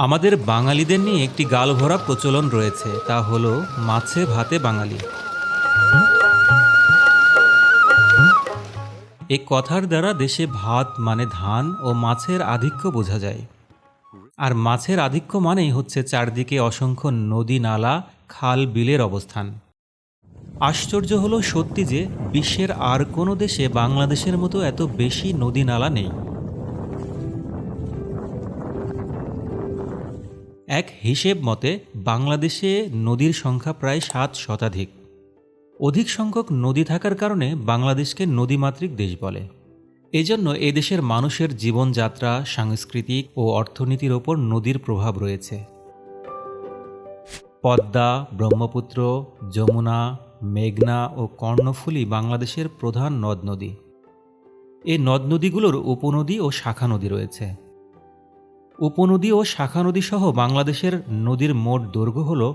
আমাদের বাঙালিদের নিয়ে একটি গালভরা প্রচলন রয়েছে, তা হলো মাছে ভাতে বাঙালি। এই কথার দ্বারা দেশে ভাত মানে ধান ও মাছের আধিক্য বোঝা যায়। আর মাছের আধিক্য মানেই হচ্ছে চারদিকে অসংখ্য নদী নালা, খাল, বিলের অবস্থান। আশ্চর্য হলো সত্যি যে, বিশ্বের আর কোনো দেশে বাংলাদেশের মতো এত বেশি নদী নালা নেই। এক হিসেব মতে, বাংলাদেশে নদীর সংখ্যা প্রায় সাত শতাধিক। অধিক সংখ্যক নদী থাকার কারণে বাংলাদেশকে নদীমাতৃক দেশ বলে। এজন্য এদেশের মানুষের জীবনযাত্রা, সাংস্কৃতিক ও অর্থনীতির ওপর নদীর প্রভাব রয়েছে। পদ্মা, ব্রহ্মপুত্র, যমুনা, মেঘনা ও কর্ণফুলী বাংলাদেশের প্রধান নদ নদী। এই নদ নদীগুলোর উপনদী ও শাখা নদী রয়েছে। উপনদী ও শাখা নদী সহ বাংলাদেশের নদীর মোট দৈর্ঘ্য হল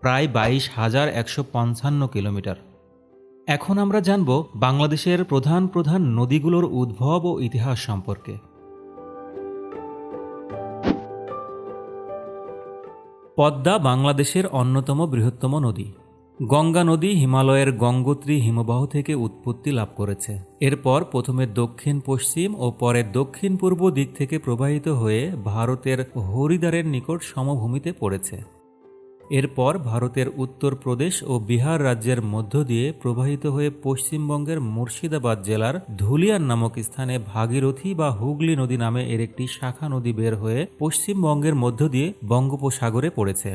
প্রায় বাইশ হাজার একশো পঞ্চান্ন কিলোমিটার। এখন আমরা জানব বাংলাদেশের প্রধান প্রধান নদীগুলোর উদ্ভব ও ইতিহাস সম্পর্কে। পদ্মা বাংলাদেশের অন্যতম বৃহত্তম নদী। গঙ্গা নদী হিমালয়ের গঙ্গোত্রী হিমবাহ থেকে উৎপত্তি লাভ করেছে। এরপর প্রথমে দক্ষিণ, পশ্চিম ও পরে দক্ষিণ পূর্ব দিক থেকে প্রবাহিত হয়ে ভারতের হরিদ্বারের নিকট সমভূমিতে পড়েছে। এরপর ভারতের উত্তরপ্রদেশ ও বিহার রাজ্যের মধ্য দিয়ে প্রবাহিত হয়ে পশ্চিমবঙ্গের মুর্শিদাবাদ জেলার ধুলিয়ান নামক স্থানে ভাগীরথী বা হুগলি নদী নামে এর একটি শাখা নদী বের হয়ে পশ্চিমবঙ্গের মধ্য দিয়ে বঙ্গোপসাগরে পড়েছে।